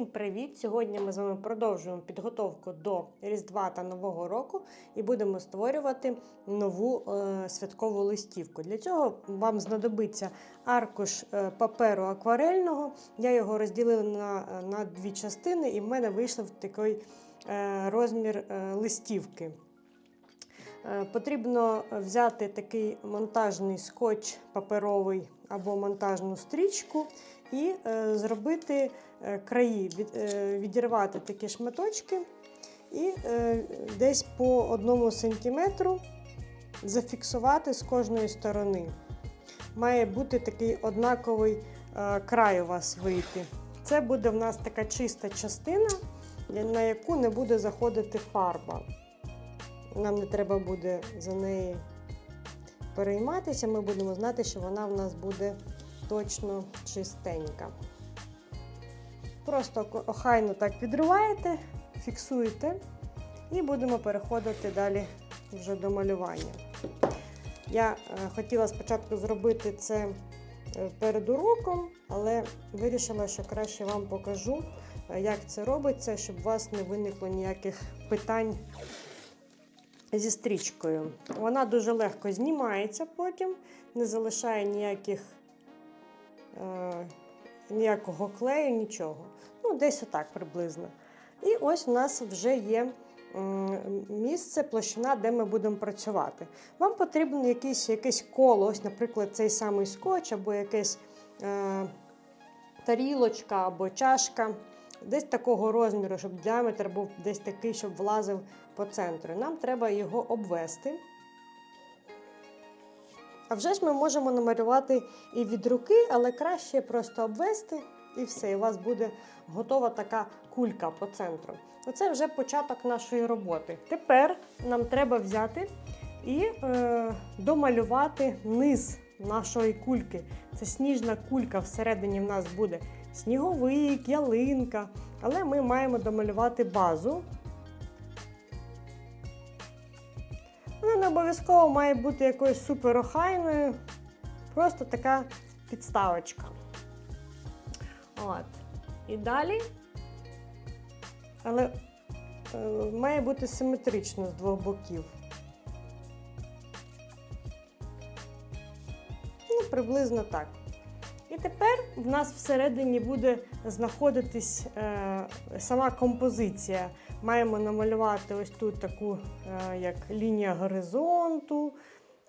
Всім привіт! Сьогодні ми з вами продовжуємо підготовку до Різдва та Нового року і будемо створювати нову е, святкову листівку. Для цього вам знадобиться аркуш е, паперу акварельного. Я його розділила на, на дві частини, і в мене вийшов такий е, розмір е, листівки. Е, Потрібно взяти такий монтажний скотч паперовий або монтажну стрічку і е, зробити е, краї, відірвати такі шматочки і десь по одному сантиметру зафіксувати з кожної сторони. Має бути такий однаковий край у вас вийти. Це буде в нас така чиста частина, на яку не буде заходити фарба. Нам не треба буде за неї перейматися, ми будемо знати, що вона в нас буде точно чистенька. Просто охайно так відриваєте, фіксуєте і будемо переходити далі вже до малювання. Я е, хотіла спочатку зробити це е, перед уроком, але вирішила, що краще вам покажу, е, як це робиться, щоб у вас не виникло ніяких питань зі стрічкою. Вона дуже легко знімається потім, не залишає ніяких, е, ніякого клею, нічого. Ну, десь отак приблизно. І ось у нас вже є місце, площина, де ми будемо працювати. Вам потрібно якесь, якесь коло, ось, наприклад, цей самий скотч, або якась е, тарілочка, або чашка. Десь такого розміру, щоб діаметр був десь такий, щоб влазив по центру. Нам треба його обвести. А вже ж ми можемо намалювати і від руки, але краще просто обвести і все. І у вас буде готова така кулька по центру. Оце вже початок нашої роботи. Тепер нам треба взяти і е, домалювати низ нашої кульки. Це сніжна кулька всередині в нас буде сніговик, ялинка. Але ми маємо домалювати базу. Вона не обов'язково має бути якоюсь суперохайною. Просто така підставочка. От. І далі. Але е, має бути симетрично з двох боків. Ну, приблизно так. І тепер в нас всередині буде знаходитись е, сама композиція. Маємо намалювати ось тут таку е, як лінія горизонту.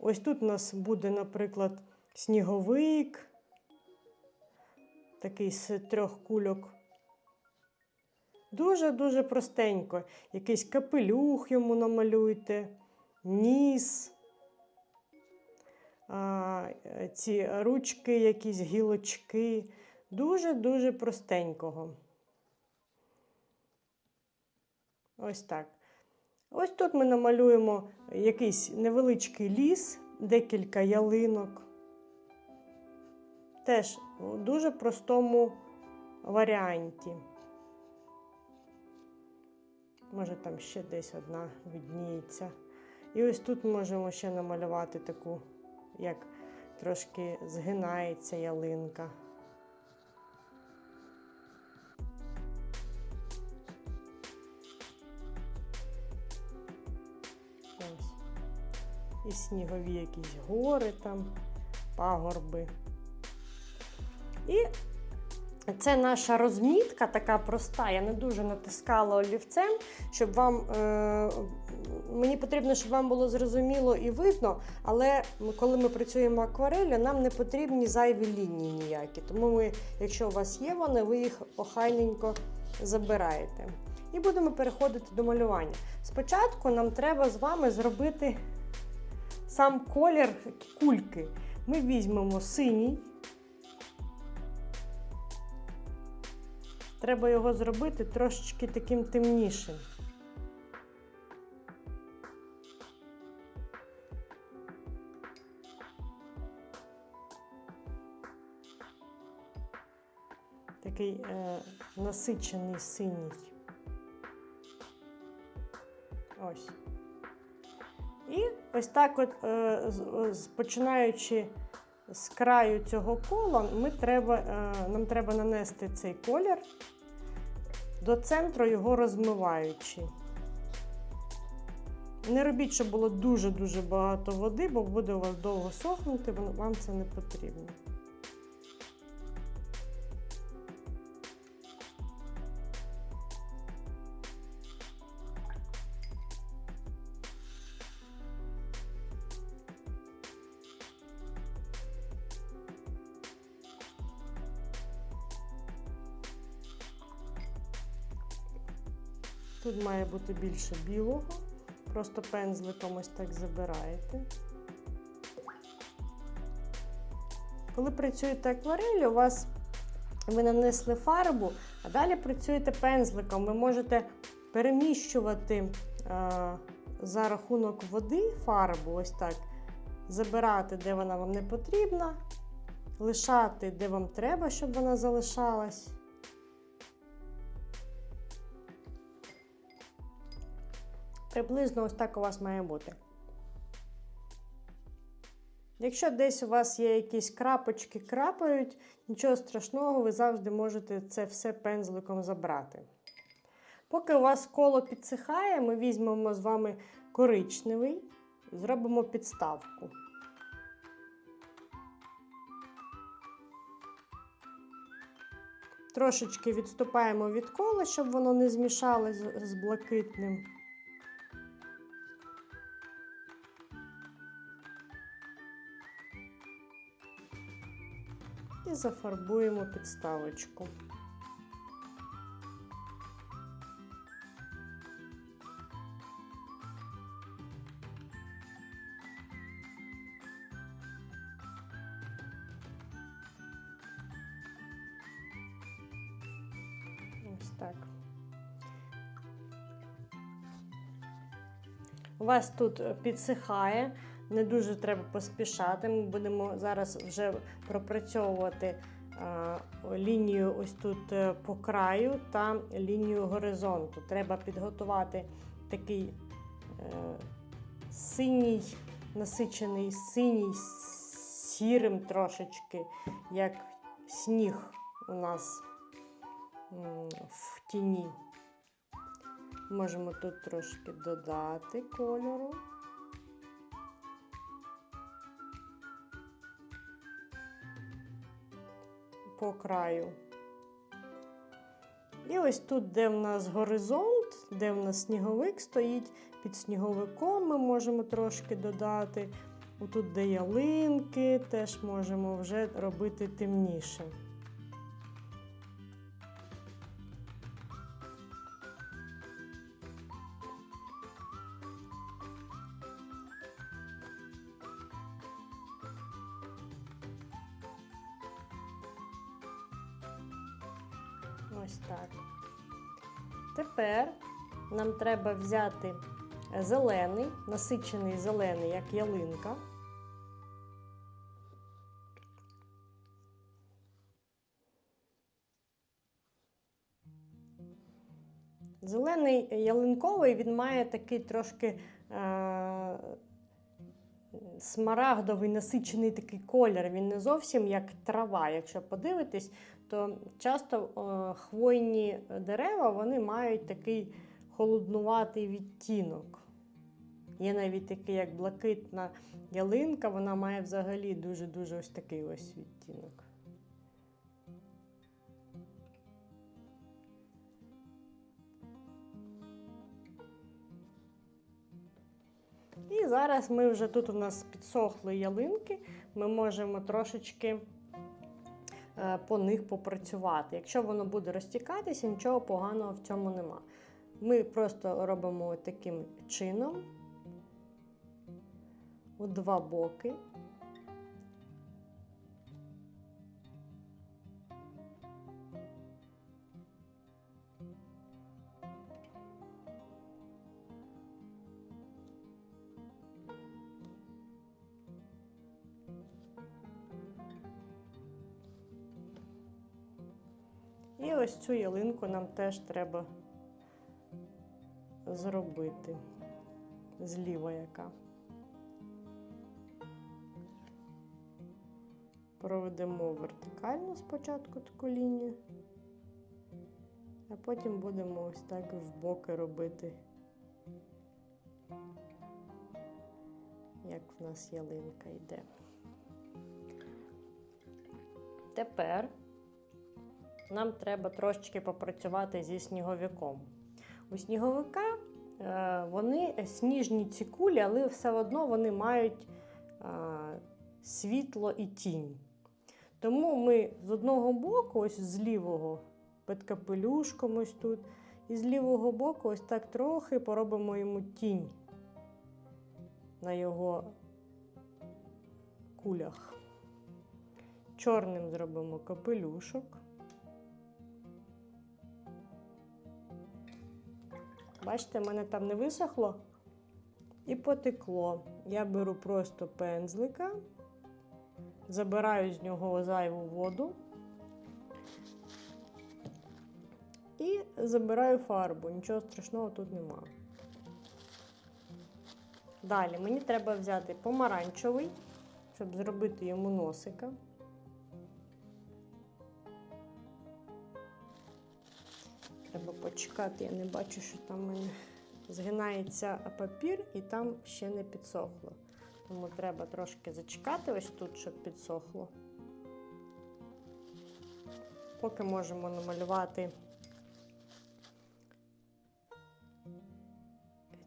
Ось тут у нас буде, наприклад, сніговик, такий з трьох кульок. Дуже-дуже простенько. Якийсь капелюх йому намалюйте, ніс ці ручки, якісь гілочки. Дуже-дуже простенького. Ось так. Ось тут ми намалюємо якийсь невеличкий ліс, декілька ялинок. Теж у дуже простому варіанті. Може, там ще десь одна відніється. І ось тут можемо ще намалювати таку як трошки згинається ялинка. І снігові якісь гори там, пагорби. І це наша розмітка, така проста. Я не дуже натискала олівцем, щоб вам. Е, мені потрібно, щоб вам було зрозуміло і видно, але коли ми працюємо аквареллю, нам не потрібні зайві лінії ніякі. Тому ми, якщо у вас є вони, ви їх охайненько забираєте. І будемо переходити до малювання. Спочатку нам треба з вами зробити сам колір кульки. Ми візьмемо синій. Треба його зробити трошечки таким темнішим. Такий е, насичений синій. Ось. І ось так, от, е, починаючи з краю цього кола, ми треба, е, нам треба нанести цей колір до центру його розмиваючи. Не робіть, щоб було дуже-дуже багато води, бо буде у вас довго сохнути, вам це не потрібно. Тут має бути більше білого, просто пензликом ось так забираєте. Коли працюєте акварелью, у вас ви нанесли фарбу, а далі працюєте пензликом. Ви можете переміщувати е, за рахунок води фарбу, ось так, забирати, де вона вам не потрібна, лишати, де вам треба, щоб вона залишалась. Приблизно ось так у вас має бути. Якщо десь у вас є якісь крапочки крапають, нічого страшного, ви завжди можете це все пензликом забрати. Поки у вас коло підсихає, ми візьмемо з вами коричневий, зробимо підставку. Трошечки відступаємо від кола, щоб воно не змішалось з блакитним. І зафарбуємо підставочку. Ось так. У вас тут підсихає. Не дуже треба поспішати. Ми будемо зараз вже пропрацьовувати лінію ось тут е, по краю та лінію горизонту. Треба підготувати такий е, синій, насичений синій, сірим трошечки, як сніг у нас в тіні. Можемо тут трошки додати кольору. По краю. І ось тут, де в нас горизонт, де в нас сніговик стоїть, під сніговиком ми можемо трошки додати. Тут, де ялинки, теж можемо вже робити темніше. Ось так. Тепер нам треба взяти зелений, насичений зелений, як ялинка. Зелений ялинковий він має такий трошки е смарагдовий насичений такий колір. Він не зовсім як трава. Якщо подивитись, то часто е, хвойні дерева вони мають такий холоднуватий відтінок. Є навіть такий, як блакитна ялинка, вона має взагалі дуже-дуже ось такий ось відтінок. І зараз ми вже тут у нас підсохли ялинки, ми можемо трошечки по них попрацювати. Якщо воно буде розтікатися, нічого поганого в цьому нема. Ми просто робимо таким чином у два боки. Ось цю ялинку нам теж треба зробити зліва яка. Проведемо вертикально спочатку таку лінію, А потім будемо ось так в боки робити. Як в нас ялинка йде. Тепер нам треба трошечки попрацювати зі сніговиком. У сніговика е, вони сніжні ці кулі, але все одно вони мають е, світло і тінь. Тому ми з одного боку, ось з лівого, під капелюшком ось тут, і з лівого боку ось так трохи поробимо йому тінь на його кулях. Чорним зробимо капелюшок. Бачите, в мене там не висохло і потекло. Я беру просто пензлика, забираю з нього зайву воду і забираю фарбу. Нічого страшного тут нема. Далі мені треба взяти помаранчевий, щоб зробити йому носика. Треба почекати, я не бачу, що там мене згинається папір і там ще не підсохло. Тому треба трошки зачекати ось тут, щоб підсохло. Поки можемо намалювати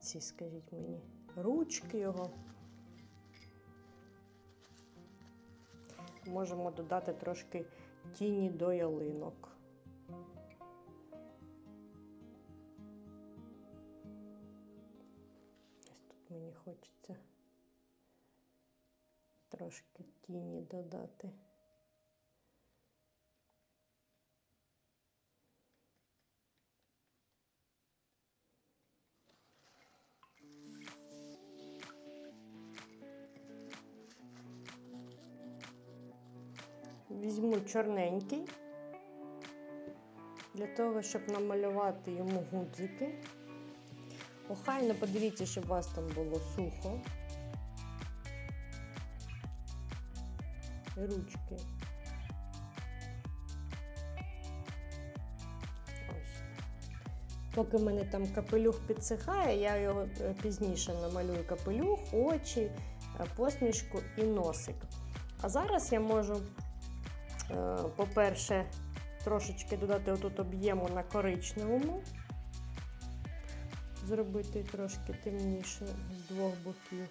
ці, скажіть мені, ручки його. Можемо додати трошки тіні до ялинок. Мені хочеться трошки тіні додати. Візьму чорненький для того, щоб намалювати йому гудзики. Охайно подивіться, щоб у вас там було сухо. Ручки. Поки в мене там капелюх підсихає, я його е, пізніше намалюю капелюх, очі, е, посмішку і носик. А зараз я можу, е, по-перше, трошечки додати отут об'єму на коричневому зробити трошки темніше з двох боків.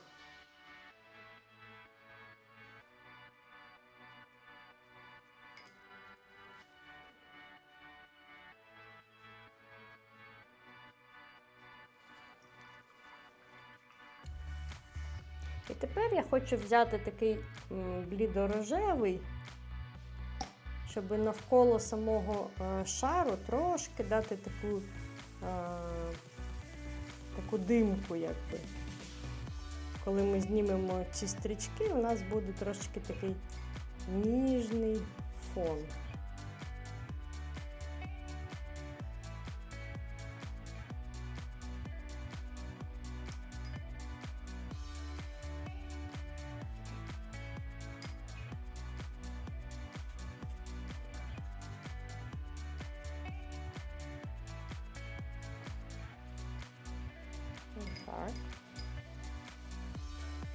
І тепер я хочу взяти такий блідорожевий, щоб навколо самого е, шару трошки дати таку е, таку димку, якби. Коли ми знімемо ці стрічки, у нас буде трошки такий ніжний фон.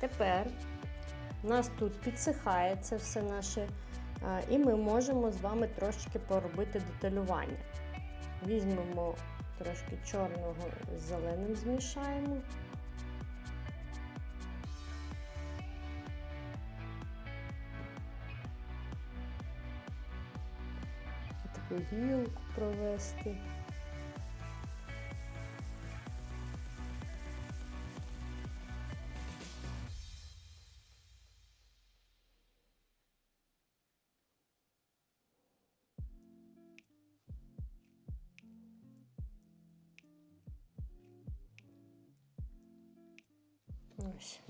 Тепер у нас тут підсихає це все наше, і ми можемо з вами трошки поробити деталювання. Візьмемо трошки чорного з зеленим змішаємо. Таку гілку провести. Ось.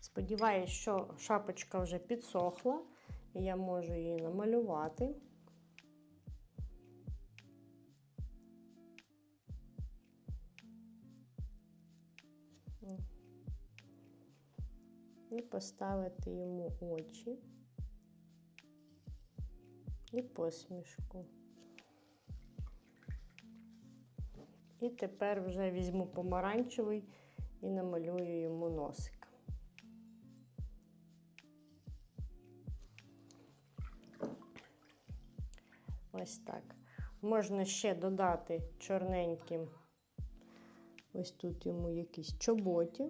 Сподіваюсь, що шапочка вже підсохла, і я можу її намалювати. І поставити йому очі і посмішку. І тепер вже візьму помаранчевий і намалюю йому носик. Ось так. Можна ще додати чорненьким. Ось тут йому якісь чоботі.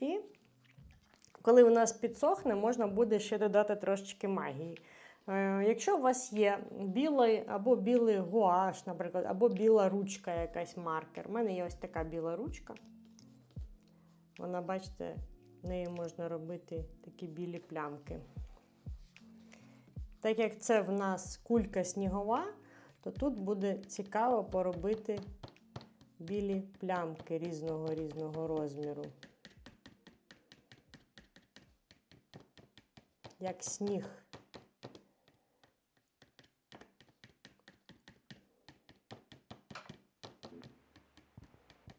І коли у нас підсохне, можна буде ще додати трошечки магії. Е, Якщо у вас є білий або білий гуаш, наприклад, або біла ручка, якась маркер. У мене є ось така біла ручка. Вона, бачите, нею можна робити такі білі плямки. Так як це в нас кулька снігова, то тут буде цікаво поробити білі плямки різного різного розміру. Як сніг.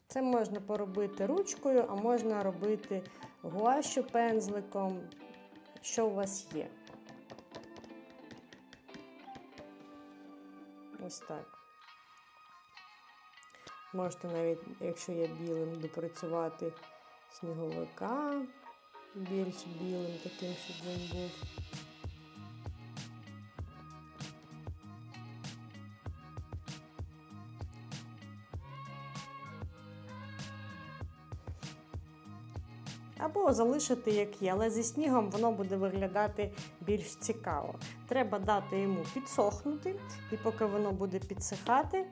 Це можна поробити ручкою, а можна робити гуашю пензликом, що у вас є. Ось так. Можете навіть, якщо є білим, допрацювати сніговика більш білим, таким, щоб він був. Або залишити як є, але зі снігом воно буде виглядати більш цікаво. Треба дати йому підсохнути, і поки воно буде підсихати,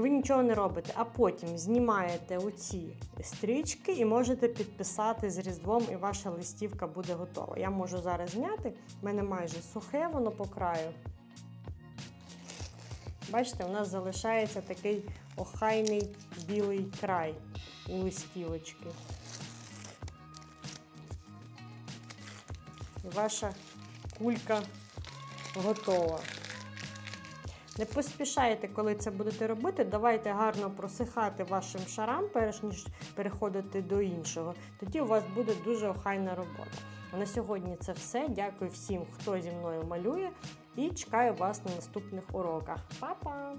ви нічого не робите, а потім знімаєте оці стрічки і можете підписати з різдвом, і ваша листівка буде готова. Я можу зараз зняти, в мене майже сухе, воно по краю. Бачите, у нас залишається такий охайний білий край у листівочки. І ваша кулька готова. Не поспішайте, коли це будете робити. Давайте гарно просихати вашим шарам, перш ніж переходити до іншого. Тоді у вас буде дуже охайна робота. А на сьогодні це все. Дякую всім, хто зі мною малює, і чекаю вас на наступних уроках. Па-па!